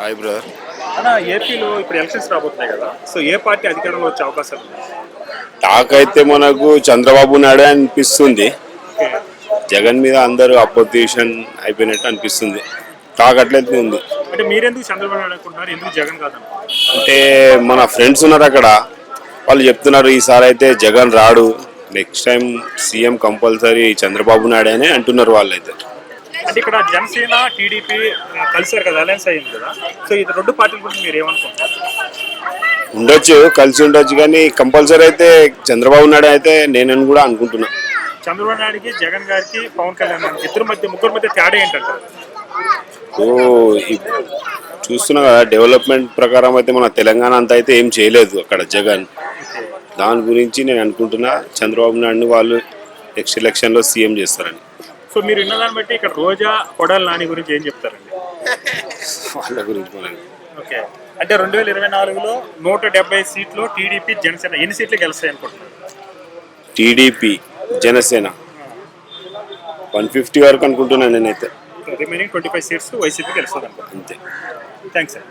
Hi brother అన్న ఏపీలో ఇప్పుడు ఎలక్షన్స్ రాబోతున్నాయి కదా సో ఏ పార్టీ అధికారంలో వచ్చే అవకాశాలు మనకు చంద్రబాబు నాయుడు అనిపిస్తుంది. జగన్ మీద అందరూ అపోజిషన్ అయిపోయినట్టు అనిపిస్తుంది. టాక్ అట్లయితే ఉంది. అంటే మీరెందుకు చంద్రబాబు నాయుడు అనుకుంటున్నారు? ఎందుకు జగన్ కాదనుకుంటున్నారు? అంటే మన ఫ్రెండ్స్ ఉన్నారు అక్కడ. వాళ్ళు చెప్తున్నారు ఈసారి అయితే జగన్ రాడు. Next time CM compulsory Chandrababu Naidu అని అంటున్నారు వాళ్ళైతే. అంటే ఇక్కడ జనసేన టీడీపీ కలిసారు కదా అలయన్స్ అయింది కదా. సో ఇది రెండు పార్టీల గురించి మీరు ఏమనుకుంటున్నారు? ఉండొచ్చు కలిసి ఉండొచ్చు కానీ కంపల్సరీ అయితే చంద్రబాబు నాయుడు అయితే నేనని కూడా అనుకుంటున్నా. చంద్రబాబు నాయుడుకి జగన్ గారికి పవన్ కళ్యాణ్ గారికి ఇద్దరు మధ్య ముగ్గురు మధ్య తేడా ఏంటంటారు? ఓ చూస్తున్నా కదా డెవలప్మెంట్ ప్రకారం అయితే మన తెలంగాణ అంతా అయితే ఏం చేయలేదు అక్కడ జగన్. దాని గురించి నేను అనుకుంటున్నా చంద్రబాబు నాయుడు వాళ్ళు నెక్స్ట్ ఎలక్షన్లో సీఎం చేస్తారని. సో మీరు విన్నదాన్ని బట్టి ఇక్కడ రోజా కొడాలి నాని గురించి ఏం చెప్తారండి? వాళ్ళ గురించి మనం ఓకే. అంటే రెండు వేల ఇరవై నాలుగులో నూట డెబ్బై సీట్లు టీడీపీ జనసేన. ఎన్ని సీట్లు గెలుస్తాయి అనుకుంటున్నారు? టీడీపీ జనసేన. వన్ ఫిఫ్టీ వరకు అనుకుంటున్నాను నేనైతే. Remaining twenty five seats YCP గెలుస్తుంది అంతే. Thanks sir